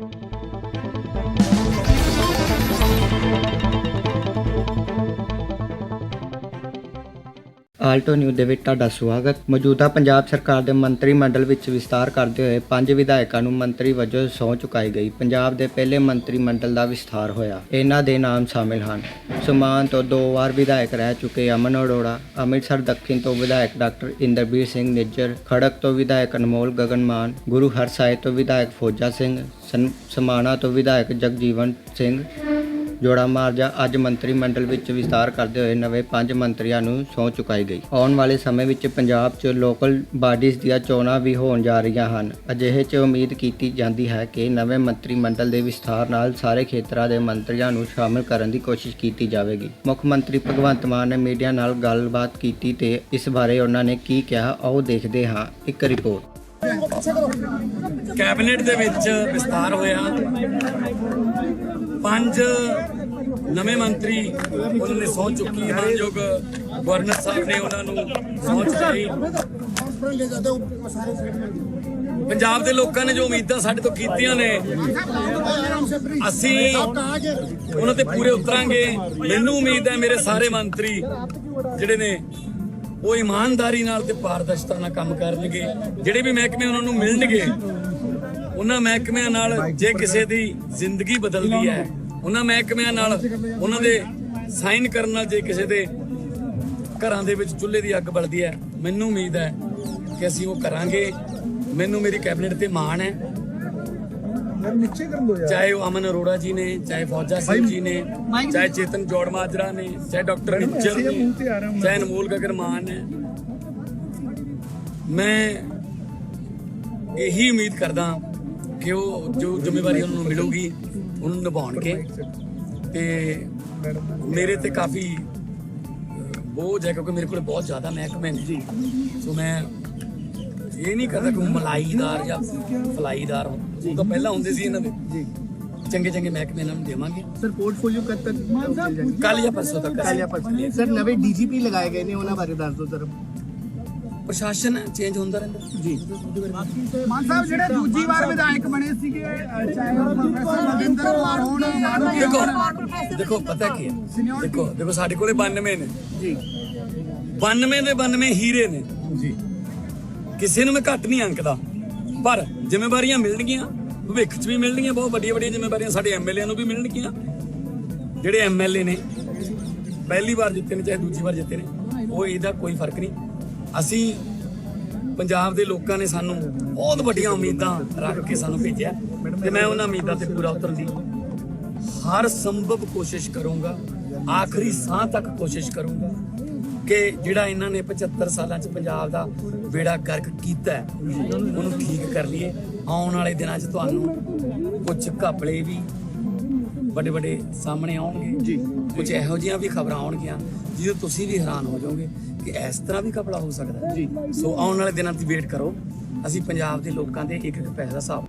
thank you Alto news ਦੇ ਵਿੱਚ ਤੁਹਾਡਾ ਸਵਾਗਤ। ਮੌਜੂਦਾ ਪੰਜਾਬ ਸਰਕਾਰ ਦੇ ਮੰਤਰੀ ਮੰਡਲ ਵਿੱਚ ਵਿਸਤਾਰ ਕਰਦੇ ਹੋਏ ਪੰਜ ਵਿਧਾਇਕਾਂ ਨੂੰ ਮੰਤਰੀ ਵਜੋਂ ਸਹੁੰ ਚੁਕਾਈ ਗਈ। ਪੰਜਾਬ ਦੇ ਪਹਿਲੇ ਮੰਤਰੀ ਮੰਡਲ ਦਾ ਵਿਸਥਾਰ ਹੋਇਆ। ਇਹਨਾਂ ਦੇ ਨਾਮ ਸ਼ਾਮਿਲ ਹਨ। ਸੁਮਾਨ ਤੋਂ ਦੋ ਵਾਰ ਵਿਧਾਇਕ ਰਹਿ ਚੁੱਕੇ ਅਮਨ ਅਰੋੜਾ, ਅੰਮ੍ਰਿਤਸਰ ਦੱਖਣ ਤੋਂ ਵਿਧਾਇਕ ਡਾਕਟਰ ਇੰਦਰਬੀਰ ਸਿੰਘ ਨਿੱਜਰ, ਖੜਕ ਤੋਂ ਵਿਧਾਇਕ ਅਨਮੋਲ ਗਗਨਮਾਨ, ਗੁਰੂ ਹਰਸਾਏ ਤੋਂ ਵਿਧਾਇਕ ਫੌਜਾ ਸਿੰਘ, ਸਨ- ਸਮਾਣਾ ਤੋਂ ਵਿਧਾਇਕ ਜਗਜੀਵਨ ਸਿੰਘ ਜੋੜਾ ਮਾਰਜਾ ਅੱਜ ਮੰਤਰੀ ਮੰਡਲ ਵਿੱਚ ਵਿਸਤਾਰ ਕਰਦੇ ਹੋਏ ਨਵੇਂ ਪੰਜ ਮੰਤਰੀਆਂ ਨੂੰ ਸਹੁੰ ਚੁਕਾਈ ਗਈ। ਆਉਣ ਵਾਲੇ ਸਮੇਂ ਵਿੱਚ ਪੰਜਾਬ 'ਚ ਲੋਕਲ ਬਾਡੀਜ਼ ਦੀਆਂ ਚੋਣਾਂ ਵੀ ਹੋਣ ਜਾ ਰਹੀਆਂ ਹਨ। ਅਜਿਹੇ 'ਚ ਉਮੀਦ ਕੀਤੀ ਜਾਂਦੀ ਹੈ ਕਿ ਨਵੇਂ ਮੰਤਰੀ ਮੰਡਲ ਦੇ ਵਿਸਥਾਰ ਨਾਲ ਸਾਰੇ ਖੇਤਰਾਂ ਦੇ ਮੰਤਰੀਆਂ ਨੂੰ ਸ਼ਾਮਲ ਕਰਨ ਦੀ ਕੋਸ਼ਿਸ਼ ਕੀਤੀ ਜਾਵੇਗੀ। ਮੁੱਖ ਮੰਤਰੀ ਭਗਵੰਤ ਮਾਨ ਨੇ ਮੀਡੀਆ ਨਾਲ ਗੱਲਬਾਤ ਕੀਤੀ ਤੇ ਇਸ ਬਾਰੇ ਉਹਨਾਂ ਨੇ ਕੀ ਕਿਹਾ ਆਓ ਦੇਖਦੇ ਹਾਂ। ਇੱਕ ਰਿਪੋਰਟ। ਕੈਬਨਿਟ ਦੇ ਵਿੱਚ ਵਿਸਤਾਰ ਹੋਇਆ। ਪੰਜ ਨਵੇਂ ਮੰਤਰੀ ਉਹਨਾਂ ਨੇ ਸਹੁੰ ਚੁੱਕੀ ਮਾਨਯੋਗ ਗਵਰਨਰ ਸਾਹਿਬ ਨੇ ਉਹਨਾਂ ਨੂੰ ਸਹੁੰ ਚੁਕਾਈ। ਪੰਜਾਬ ਦੇ ਲੋਕਾਂ ਨੇ ਜੋ ਉਮੀਦਾਂ ਸਾਡੇ ਤੋਂ ਕੀਤੀਆਂ ਨੇ, ਅਸੀਂ ਉਹਨਾਂ ਤੇ ਪੂਰੇ ਉਤਰਾਂਗੇ। ਮੈਨੂੰ ਉਮੀਦ ਹੈ ਮੇਰੇ ਸਾਰੇ ਮੰਤਰੀ ਜਿਹੜੇ ਨੇ ਉਹ ਇਮਾਨਦਾਰੀ ਨਾਲ ਤੇ ਪਾਰਦਰਸ਼ਤਾ ਨਾਲ ਕੰਮ ਕਰਨਗੇ। ਜਿਹੜੇ ਵੀ ਮਹਿਕਮੇ ਉਹਨਾਂ ਨੂੰ ਮਿਲਣਗੇ, ਉਹਨਾਂ ਮਹਿਕਮਿਆਂ ਨਾਲ ਜੇ ਕਿਸੇ ਦੀ ਜ਼ਿੰਦਗੀ ਬਦਲਦੀ ਹੈ, ਉਹਨਾਂ ਮਹਿਕਮਿਆਂ ਨਾਲ ਉਹਨਾਂ ਦੇ ਸਾਈਨ ਕਰਨ ਨਾਲ ਜੇ ਕਿਸੇ ਦੇ ਘਰਾਂ ਦੇ ਵਿੱਚ ਚੁੱਲ੍ਹੇ ਦੀ ਅੱਗ ਬਲਦੀ ਹੈ, ਮੈਨੂੰ ਉਮੀਦ ਹੈ ਕਿ ਅਸੀਂ ਉਹ ਕਰਾਂਗੇ। ਮੈਨੂੰ ਮੇਰੀ ਕੈਬਨਿਟ ਤੇ ਮਾਣ ਹੈ। ਚਾਹੇ ਉਹ ਅਮਨ ਅਰੋੜਾ ਜੀ ਨੇ ਚਾਹੇ ਫੌਜਾ ਸਿੰਘ ਜੀ ਨੇ ਚਾਹੇ ਚੇਤਨ ਜੋੜ ਮਾਜਰਾ ਨੇ ਚਾਹੇ ਡਾਕਟਰ ਨਿੱਜਰ ਨੇ ਚਾਹੇ ਅਨਮੋਲ ਗਗਨ ਮਾਨ ਨੇ। ਮੈਂ ਇਹੀ ਉਮੀਦ ਕਰਦਾ ਕਿ ਉਹ ਜੋ ਜ਼ਿੰਮੇਵਾਰੀ ਉਹਨਾਂ ਨੂੰ ਮਿਲੂਗੀ ਉਹਨੂੰ ਨਿਭਾਉਣਗੇ ਤੇ ਮੇਰੇ ਤੇ ਕਾਫੀ ਬੋਝ ਹੈ ਕਿਉਂਕਿ ਮੇਰੇ ਕੋਲ ਬਹੁਤ ਜ਼ਿਆਦਾ ਮਹਿਕਮੇ ਨੇ ਜੀ। ਸੋ ਮੈਂ ਇਹ ਨਹੀਂ ਕਰਦਾ ਕਿ ਮਲਾਈਦਾਰ ਜਾਂ ਫਲਾਈਦਾਰ ਉਹ ਤਾਂ ਪਹਿਲਾਂ ਹੁੰਦੇ ਸੀ ਇਹਨਾਂ ਦੇ। ਜੀ। ਚੰਗੇ ਚੰਗੇ ਮਹਿਕਮੇ ਇਹਨਾਂ ਨੂੰ ਦੇਵਾਂਗੇ। ਸਰ ਪੋਰਟਫੋਲੀਓ ਕਦ ਤੱਕ ਕੱਲ ਜਾਂ ਪਰਸੋਂ ਤੱਕ। ਕੱਲ ਜਾਂ ਪਰਸੋਂ। ਸਰ ਨਵੇਂ ਡੀਜੀਪੀ ਲਗਾਏ ਗਏ ਨੇ ਉਹਨਾਂ ਬਾਰੇ ਦੱਸ ਦਿਓ ਸਰ ਪ੍ਰਸ਼ਾਸਨ ਚੇਂਜ ਹੁੰਦਾ ਰਹਿੰਦਾ। ਜੀ। ਮਾਨ ਸਾਹਿਬ ਜਿਹੜੇ ਦੂਜੀ ਵਾਰ ਵਿਧਾਇਕ ਬਣੇ ਸੀਗੇ ਚਾਹੇ ਮਨਿੰਦਰ ਹੋਣ ਦੇਖੋ ਦੇਖੋ ਪਤਾ ਕੀ ਹੈ? ਦੇਖੋ ਦੇਖੋ ਸਾਡੇ ਕੋਲੇ 92 ਨੇ। ਜੀ। 92 ਦੇ 92 ਹੀਰੇ ਨੇ। ਜੀ। ਕਿਸੇ ਨੂੰ ਮੈਂ ਘੱਟ ਨਹੀਂ ਅੰਕਦਾ। ਪਰ ਜ਼ਿੰਮੇਵਾਰੀਆਂ ਮਿਲਣਗੀਆਂ, ਭਵਿੱਖ 'ਚ ਵੀ ਮਿਲਣਗੀਆਂ, ਬਹੁਤ ਵੱਡੀਆਂ ਵੱਡੀਆਂ ਜ਼ਿੰਮੇਵਾਰੀਆਂ ਸਾਡੇ ਐਮਐਲਏ ਨੂੰ ਵੀ ਮਿਲਣਗੀਆਂ। ਜਿਹੜੇ ਐਮਐਲਏ ਨੇ, ਪਹਿਲੀ ਵਾਰ ਜਿੱਤੇ ਨੇ, ਚਾਹੇ ਦੂਜੀ ਵਾਰ ਜਿੱਤੇ ਨੇ, ਉਹ ਇਹਦਾ ਕੋਈ ਫ਼ਰਕ ਨਹੀਂ। ਅਸੀਂ ਪੰਜਾਬ ਦੇ ਲੋਕਾਂ ਨੇ ਸਾਨੂੰ ਬਹੁਤ ਵੱਡੀਆਂ ਉਮੀਦਾਂ ਰੱਖ ਕੇ ਸਾਨੂੰ ਭੇਜਿਆ। ਤੇ ਮੈਂ ਉਹਨਾਂ ਉਮੀਦਾਂ ਤੇ ਪੂਰਾ ਉਤਰਨ ਦੀ ਹਰ ਸੰਭਵ ਕੋਸ਼ਿਸ਼ ਕਰੂੰਗਾ, ਆਖਰੀ ਸਾਹ ਤੱਕ ਕੋਸ਼ਿਸ਼ ਕਰੂੰਗਾ। ਕਿ ਜਿਹੜਾ ਇਹਨਾਂ ਨੇ 75 ਸਾਲਾਂ ਚ ਪੰਜਾਬ ਦਾ ਬੇੜਾ ਗਰਕ ਕੀਤਾ ਹੈ, ਉਹਨੂੰ ਠੀਕ ਕਰ ਲਈਏ ਆਉਣ ਵਾਲੇ ਦਿਨਾਂ 'ਚ ਤੁਹਾਨੂੰ ਕੁਝ ਘਪਲੇ ਵੀ ਵੱਡੇ ਵੱਡੇ ਸਾਹਮਣੇ ਆਉਣਗੇ ਜੀ ਕੁਝ ਇਹੋ ਜਿਹੀਆਂ ਵੀ ਖਬਰਾਂ ਆਉਣਗੀਆਂ ਜਿਹਦੇ ਤੁਸੀਂ ਵੀ ਹੈਰਾਨ ਹੋ ਜਾਓਗੇ ਕਿ ਇਸ ਤਰ੍ਹਾਂ ਵੀ ਘਪਲਾ ਹੋ ਸਕਦਾ ਹੈ। ਜੀ। ਸੋ ਆਉਣ ਵਾਲੇ ਦਿਨਾਂ ਦੀ ਵੇਟ ਕਰੋ ਅਸੀਂ ਪੰਜਾਬ ਦੇ ਲੋਕਾਂ ਦੇ ਇੱਕ ਇੱਕ ਪੈਸੇ ਦਾ ਹਿਸਾਬ